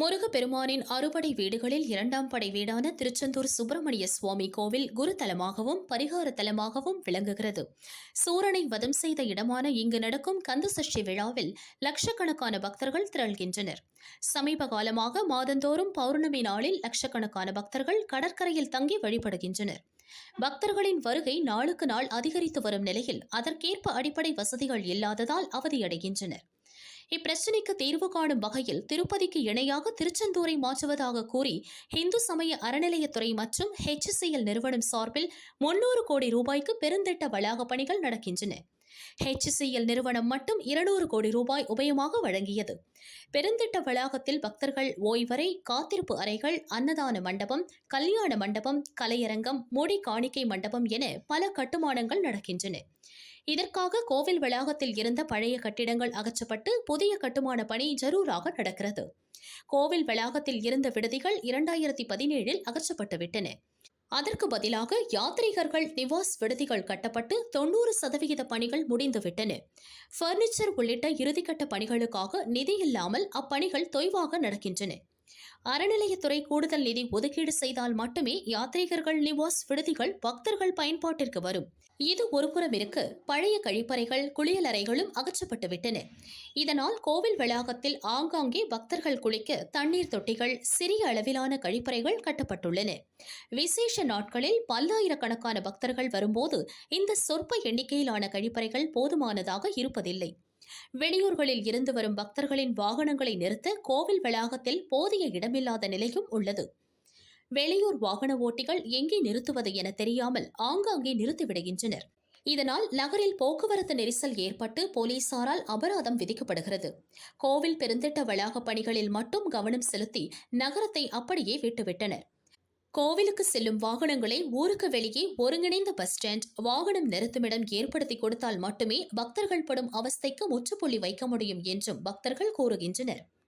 முருகப்பெருமானின் அறுபடை வீடுகளில் இரண்டாம் படை வீடான திருச்செந்தூர் சுப்பிரமணிய சுவாமி கோவில் குருதலமாகவும் பரிகார தலமாகவும் விளங்குகிறது. சூரனை வதம் செய்த இடமான இங்கு நடக்கும் கந்தசஷ்டி விழாவில் லட்சக்கணக்கான பக்தர்கள் திரள்கின்றனர். சமீப காலமாக மாதந்தோறும் பௌர்ணமி நாளில் லட்சக்கணக்கான பக்தர்கள் கடற்கரையில் தங்கி வழிபடுகின்றனர். பக்தர்களின் வருகை நாளுக்கு நாள் அதிகரித்து வரும் நிலையில் அதற்கேற்ப அடிப்படை வசதிகள் இல்லாததால் அவதியடைகின்றனர். இப்பிரச்சினைக்கு தீர்வு காணும் வகையில் திருப்பதிக்கு இணையாக திருச்செந்தூரை மாற்றுவதாக கூறி இந்து சமய அறநிலையத்துறை மற்றும் ஹெச்சிசிஎல் நிறுவனம் சார்பில் முன்னூறு கோடி ரூபாய்க்கு பெருந்திட்ட வளாக பணிகள் நடக்கின்றன. ஹெச்சிசிஎல் நிறுவனம் மட்டும் இருநூறு கோடி ரூபாய் உபயமாக வழங்கியது. பெருந்திட்ட வளாகத்தில் பக்தர்கள் ஓய்வறை காத்திருப்பு அறைகள் அன்னதான மண்டபம் கல்யாண மண்டபம் கலையரங்கம் முடி காணிக்கை மண்டபம் என பல கட்டுமானங்கள் நடக்கின்றன. இதற்காக கோவில் வளாகத்தில் இருந்த பழைய கட்டிடங்கள் அகற்றப்பட்டு புதிய கட்டுமான பணி ஜரூராக நடக்கிறது. கோவில் வளாகத்தில் இருந்த விடுதிகள் இரண்டாயிரத்தி பதினேழில் அகற்றப்பட்டுவிட்டன. அதற்கு பதிலாக யாத்ரீகர்கள் நிவாஸ் விடுதிகள் கட்டப்பட்டு தொண்ணூறு சதவிகித பணிகள் முடிந்துவிட்டன. ஃபர்னிச்சர் உள்ளிட்ட இறுதிக்கட்ட பணிகளுக்காக நிதி இல்லாமல் அப்பணிகள் தொய்வாக நடக்கின்றன. அறநிலையத்துறை கூடுதல் நிதி ஒதுக்கீடு செய்தால் மட்டுமே யாத்ரீகர்கள் நிவாஸ் விடுதிகள் பக்தர்கள் பயன்பாட்டிற்கு வரும். இது ஒருபுறம் இருக்க. பழைய கழிப்பறைகள் குளியலறைகளும் அகற்றப்பட்டுவிட்டன. இதனால் கோவில் வளாகத்தில் ஆங்காங்கே பக்தர்கள் குளிக்க தண்ணீர் தொட்டிகள் சிறிய அளவிலான கழிப்பறைகள் கட்டப்பட்டுள்ளன. விசேஷ நாட்களில் பல்லாயிரக்கணக்கான பக்தர்கள் வரும்போது இந்த சொற்ப எண்ணிக்கையிலான கழிப்பறைகள் போதுமானதாக இருப்பதில்லை. வெளியூர்களில் இருந்து வரும் பக்தர்களின் வாகனங்களை நிறுத்த கோவில் வளாகத்தில் போதிய இடமில்லாத நிலையும் உள்ளது. வெளியூர் வாகன ஓட்டிகள் எங்கே நிறுத்துவது என தெரியாமல் ஆங்காங்கே நிறுத்திவிடுகின்றனர் இதனால் நகரில் போக்குவரத்து நெரிசல் ஏற்பட்டு போலீசாரால் அபராதம் விதிக்கப்படுகிறது. கோவில் பெருந்திட்ட வளாக பணிகளில் மட்டும் கவனம் செலுத்தி நகரத்தை அப்படியே விட்டுவிட்டனர். கோவிலுக்கு செல்லும் வாகனங்களை ஊருக்கு வெளியே ஒருங்கிணைந்த பஸ் ஸ்டாண்ட் வாகனம் நிறுத்துமிடம் ஏற்படுத்தி கொடுத்தால் மட்டுமே பக்தர்கள் படும் அவஸ்தைக்கு முற்றுப்புள்ளி வைக்க முடியும் என்றும் பக்தர்கள் கூறுகின்றனர்.